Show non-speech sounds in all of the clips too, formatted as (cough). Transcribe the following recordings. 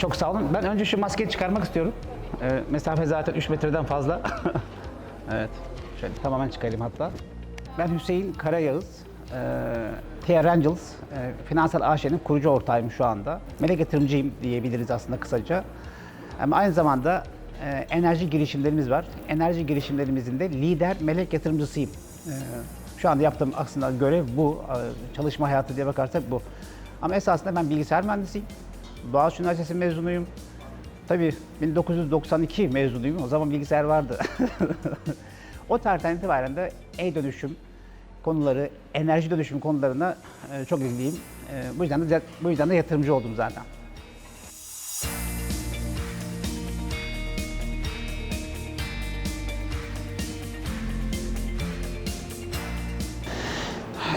Çok sağ olun. Ben önce şu maskeyi çıkarmak istiyorum. Ee, mesafe zaten 3 metreden fazla. (laughs) evet. Şöyle tamamen çıkarayım hatta. Ben Hüseyin Karayağız. Ee, TR Angels, e, Finansal AŞ'nin kurucu ortağıyım şu anda. Melek yatırımcıyım diyebiliriz aslında kısaca. Ama aynı zamanda e, enerji girişimlerimiz var. Enerji girişimlerimizin de lider melek yatırımcısıyım. Ee, şu anda yaptığım aslında görev bu. Ee, Çalışma hayatı diye bakarsak bu. Ama esasında ben bilgisayar mühendisiyim. Boğaziçi Üniversitesi mezunuyum. Tabii 1992 mezunuyum. O zaman bilgisayar vardı. (laughs) o tarihten itibaren de e-dönüşüm konuları, enerji dönüşüm konularına e, çok ilgiliyim. E, bu yüzden de bu yüzden de yatırımcı oldum zaten.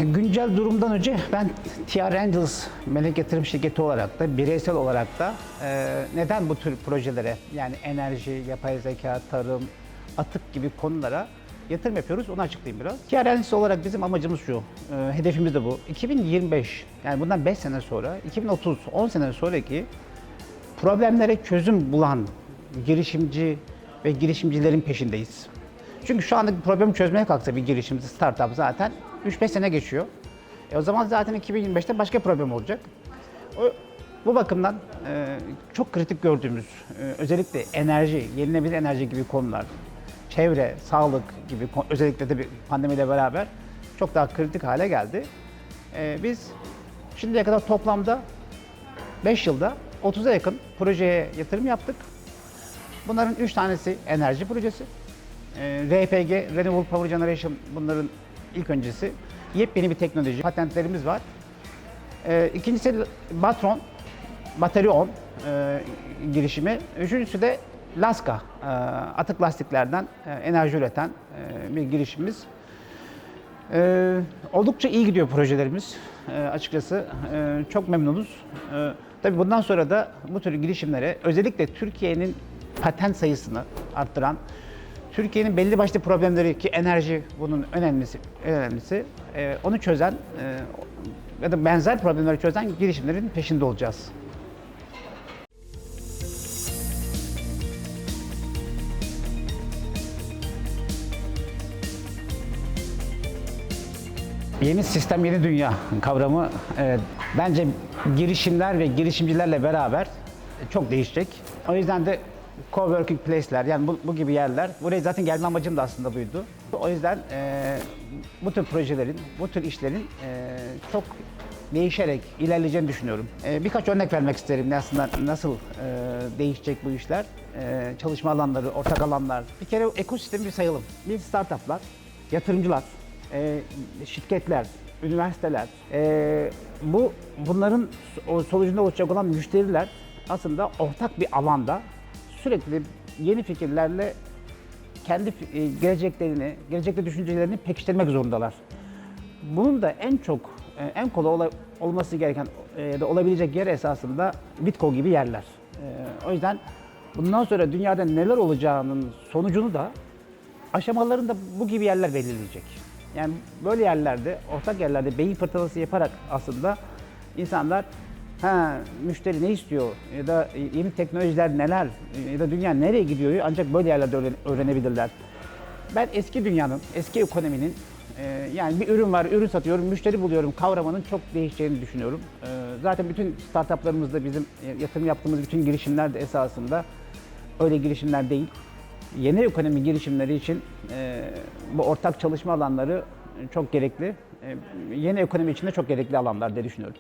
Güncel durumdan önce ben TR Angels melek yatırım şirketi olarak da bireysel olarak da e, neden bu tür projelere yani enerji, yapay zeka, tarım, atık gibi konulara yatırım yapıyoruz onu açıklayayım biraz. TR Angels olarak bizim amacımız şu, e, hedefimiz de bu. 2025 yani bundan 5 sene sonra 2030 10 sene sonraki problemlere çözüm bulan girişimci ve girişimcilerin peşindeyiz. Çünkü şu anda bir problemi çözmeye kalksa bir girişimci, startup zaten 3-5 sene geçiyor. E o zaman zaten 2025'te başka problem olacak. O, bu bakımdan e, çok kritik gördüğümüz e, özellikle enerji, yenilenebilir enerji gibi konular, çevre, sağlık gibi özellikle de pandemiyle beraber çok daha kritik hale geldi. E, biz şimdiye kadar toplamda 5 yılda 30'a yakın projeye yatırım yaptık. Bunların 3 tanesi enerji projesi. Ee, RPG, Renewable Power Generation bunların ilk öncesi. Yepyeni bir teknoloji, patentlerimiz var. Ee, ikincisi Batron, Battery On e, girişimi. Üçüncüsü de Laska, e, atık lastiklerden e, enerji üreten bir girişimimiz. Ee, oldukça iyi gidiyor projelerimiz Ee, açıkçası. Ee, çok memnunuz. Ee, tabii bundan sonra da bu tür girişimlere özellikle Türkiye'nin patent sayısını arttıran, Türkiye'nin belli başlı problemleri ki enerji bunun önemlisi, önemlisi, e, onu çözen e, ya da benzer problemleri çözen girişimlerin peşinde olacağız. Yeni sistem, yeni dünya kavramı e, bence girişimler ve girişimcilerle beraber çok değişecek. O yüzden de coworking place'ler yani bu, bu gibi yerler, buraya zaten gelme amacım da aslında buydu. O yüzden e, bu tür projelerin, bu tür işlerin e, çok değişerek ilerleyeceğini düşünüyorum. E, birkaç örnek vermek isterim aslında nasıl e, değişecek bu işler. E, çalışma alanları, ortak alanlar. Bir kere ekosistemi bir sayalım. Bir startuplar, yatırımcılar, e, şirketler, üniversiteler, e, bu bunların sonucunda oluşacak olan müşteriler aslında ortak bir alanda sürekli yeni fikirlerle kendi e, geleceklerini, gelecekte düşüncelerini pekiştirmek zorundalar. Bunun da en çok, e, en kolay ola- olması gereken e, ya da olabilecek yer esasında Bitco gibi yerler. O yüzden bundan sonra dünyada neler olacağının sonucunu da aşamalarını da bu gibi yerler belirleyecek. Yani böyle yerlerde, ortak yerlerde beyin fırtınası yaparak aslında insanlar ha müşteri ne istiyor ya da yeni teknolojiler neler ya da dünya nereye gidiyor ancak böyle yerlerde öğren- öğrenebilirler. Ben eski dünyanın, eski ekonominin e, yani bir ürün var, ürün satıyorum, müşteri buluyorum kavramının çok değişeceğini düşünüyorum. E, zaten bütün startuplarımızda bizim e, yatırım yaptığımız bütün girişimler de esasında öyle girişimler değil. Yeni ekonomi girişimleri için e, bu ortak çalışma alanları çok gerekli. E, yeni ekonomi için de çok gerekli alanlar diye düşünüyorum.